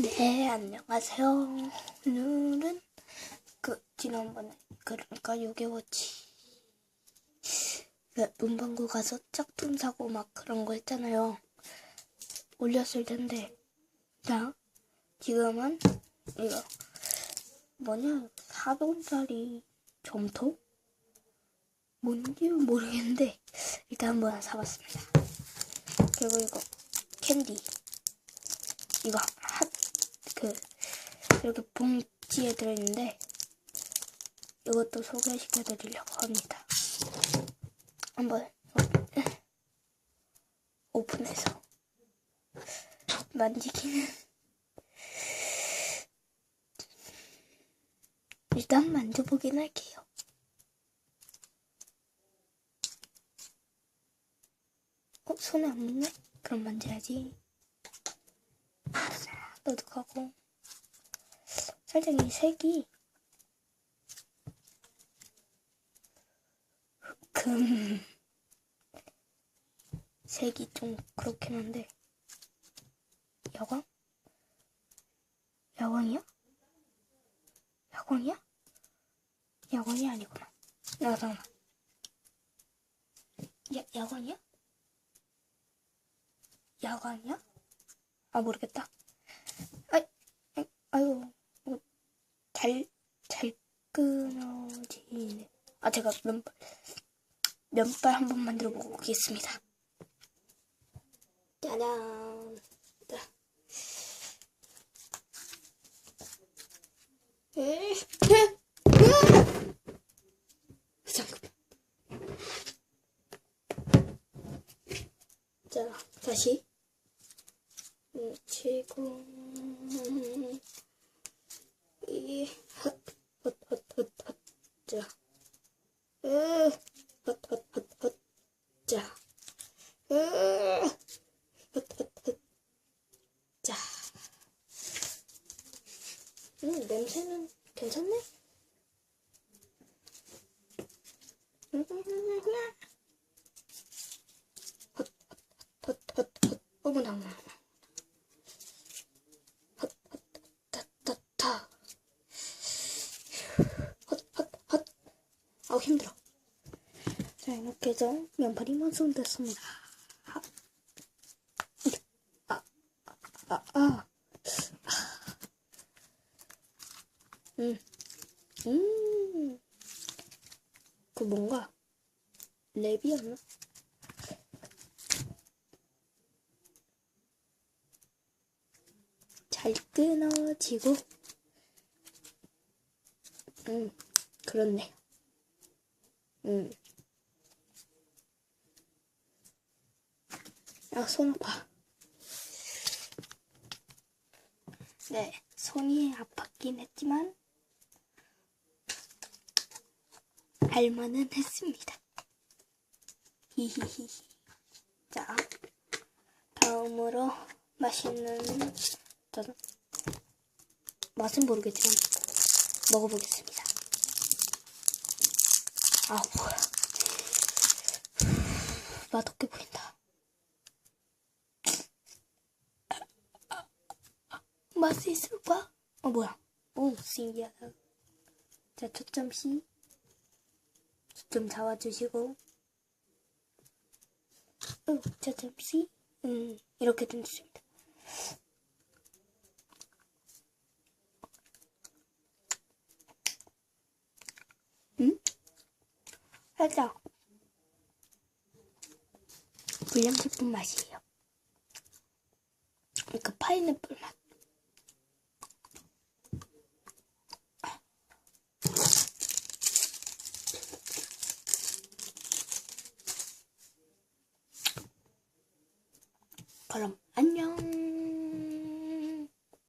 네, 안녕하세요. 오늘은 그 지난번에 그러니까 6개월치 그 문방구 가서 짝퉁 사고 막 그런 거 했잖아요. 올렸을 텐데 자 지금은 이거 뭐냐 4돈짜리 점토? 뭔지 모르겠는데 일단 한번 사봤습니다. 그리고 이거 캔디 이거 핫, 그, 이렇게 봉지에 들어있는데, 이것도 소개시켜 드리려고 합니다. 한번, 어, 오픈해서, 만지기는, 일단 만져보긴 할게요. 어, 손에 안 묻네? 그럼 만져야지. 너득하고 살짝 이 색이 금 색이 좀 그렇긴 한데 야광? 야광이야? 야광이야? 야광이 아니구나 야 잠깐만 야, 야광이야? 야광이야? 아 모르겠다 아유, 이거 잘, 잘 끊어지네. 아, 제가 면발, 면발 한번 만들어 보겠습니다. 짜잔. 자. 에, 에, 에! 잠깐. 자, 다시. 치고 이 헛 헛 헛 헛 헛 자, 으 헛 헛 헛 헛 자, 으 헛 헛 헛 자, 음 냄새는 괜찮네. 헛헛헛헛헛 어머나 어머나. 헛헛헛헛 헛헛헛 아우 힘들어. 자 이렇게 해서 면발이 완성됐습니다. 아, 아, 아. 음, 음, 그 뭔가 랩이었나? 잘 끊어지고. 음 그렇네요 음. 아, 손 아파. 네, 손이 아팠긴 했지만, 알만은 했습니다. 히히히. 자, 다음으로 맛있는, 맛은 모르겠지만, 먹어보겠습니다. 아, 뭐야. 맛없게 보인다. 맛이 있을까? 어, 뭐야. 오, 신기하다. 자, 초점 C. 초점 잡아주시고. 응, 초점 C. 음, 이렇게 던졌습니다. 음? 살짝 불량식품 맛이에요. 그러니까 파인애플 맛. 그럼 안녕.